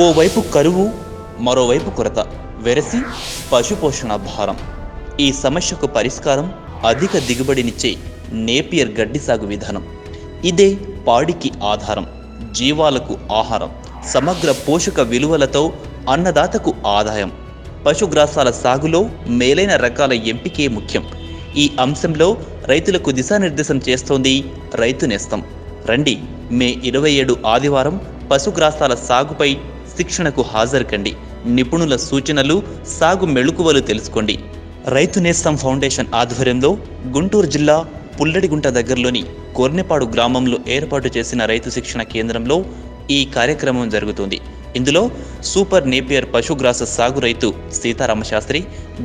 ఓవైపు కరువు మరోవైపు కొరత. వెరసి పశుపోషణ భారం. ఈ సమస్యకు పరిష్కారం అధిక దిగుబడినిచ్చే నేపియర్ గడ్డి సాగు విధానం. ఇదే పాడికి ఆధారం జీవాలకు ఆహారం సమగ్ర పోషక విలువలతో అన్నదాతకు ఆదాయం. పశుగ్రాసాల సాగులో మేలైన రకాల ఎంపికే ముఖ్యం. ఈ అంశంలో రైతులకు దిశానిర్దేశం చేస్తోంది రైతు నేస్తం. రండి మే ఇరవై ఏడు ఆదివారం పశుగ్రాసాల సాగుపై శిక్షణకు హాజరుకండి. నిపుణుల సూచనలు సాగు మెళుకువలు తెలుసుకోండి. రైతు నేస్తం ఫౌండేషన్ ఆధ్వర్యంలో గుంటూరు జిల్లా పుల్లడిగుంట దగ్గరలోని కొర్నెపాడు గ్రామంలో ఏర్పాటు చేసిన రైతు శిక్షణ కేంద్రంలో ఈ కార్యక్రమం జరుగుతుంది. ఇందులో సూపర్ నేపియర్ పశుగ్రాస సాగు రైతు సీతారామశాస్త్రి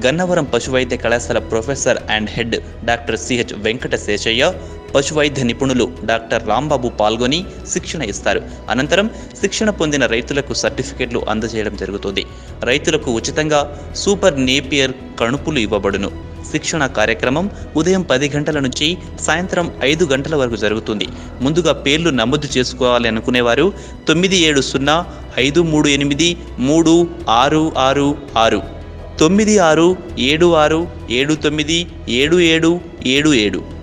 గన్నవరం పశువైద్య కళాశాల professor and head doctor C H Venkata Seshaiah పశువైద్య నిపుణులు డాక్టర్ రాంబాబు పాల్గొని శిక్షణ ఇస్తారు. అనంతరం శిక్షణ పొందిన రైతులకు సర్టిఫికెట్లు అందజేయడం జరుగుతుంది. రైతులకు ఉచితంగా సూపర్ నేపియర్ కణుపులు ఇవ్వబడును. శిక్షణ కార్యక్రమం ఉదయం పది గంటల నుంచి సాయంత్రం ఐదు గంటల వరకు జరుగుతుంది. ముందుగా పేర్లు నమోదు చేసుకోవాలి అనుకునేవారు తొమ్మిది ఏడు సున్నా ఐదు మూడు ఎనిమిది మూడు ఆరు ఆరు ఆరు. తొమ్మిది ఆరు ఏడు ఆరు ఏడు తొమ్మిది ఏడు ఏడు ఏడు ఏడు.